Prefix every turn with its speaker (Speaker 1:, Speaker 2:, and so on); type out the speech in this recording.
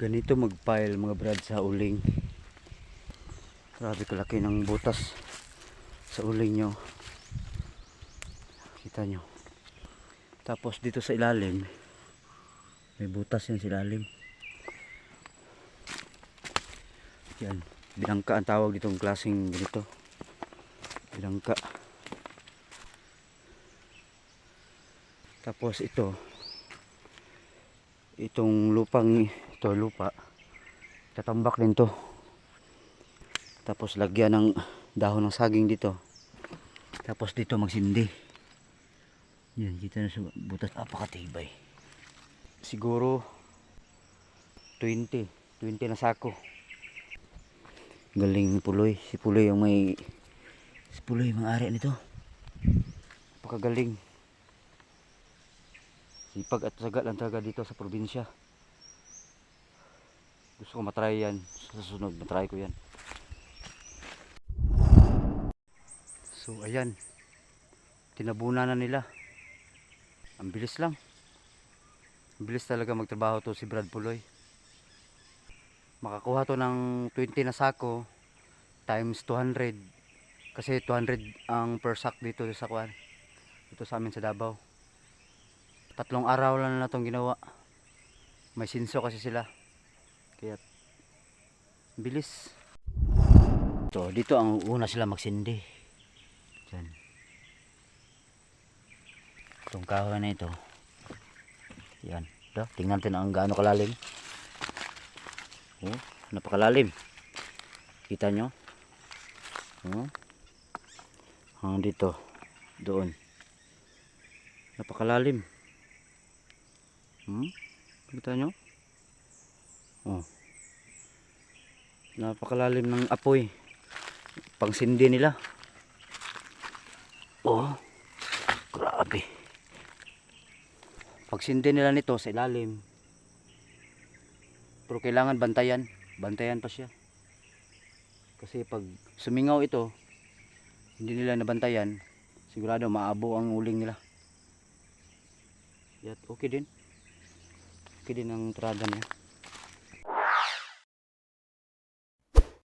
Speaker 1: ganito mag-pile mga brad sa uling. Grabe kalaki ng butas sa uling nyo. Kita nyo. Tapos dito sa ilalim may butas yan sa ilalim. Yan. Binangka ang tawag ditong klaseng ganito. Binangka. Tapos ito. Itong lupang ito lupa. Tatambak din to. Tapos lagyan ng dahon ng saging dito. Tapos dito magsindi. Yan kita na sa butas napakatibay. Siguro 20 20 na sako. Galing ni Puloy. Si Puloy yung may si Puloy mga ari nito. Napakagaling. Sipag at saga lang talaga dito sa probinsya gusto ko matry yan. Sa susunod matry ko yan. So ayan. Tinabunan na nila. Ang bilis lang. Ang bilis talaga magtrabaho to si Brad Puloy. Makakuha to ng 20 na sako times 200 kasi 200 ang per sack dito sa kwan dito sa amin sa Davao. Tatlong araw lang na itong ginawa. May sinso kasi sila kaya bilis. So dito ang una sila magsindi. Diyan. itong kahoy na ito. Yan. Ito, tingnan natin ang gaano kalalim. Oh, napakalalim. Kita nyo? Oh. hanggang dito doon. Napakalalim. Hmm? Kita nyo? Oh. Napakalalim ng apoy. Pangsindi nila. Oh. Grabe. Pagsindi nila nito sa ilalim. Pero kailangan bantayan. Bantayan pa siya. Kasi pag sumingaw ito, hindi nila nabantayan, sigurado maabo ang uling nila. Yat, okay din. Okay din ang trada niya.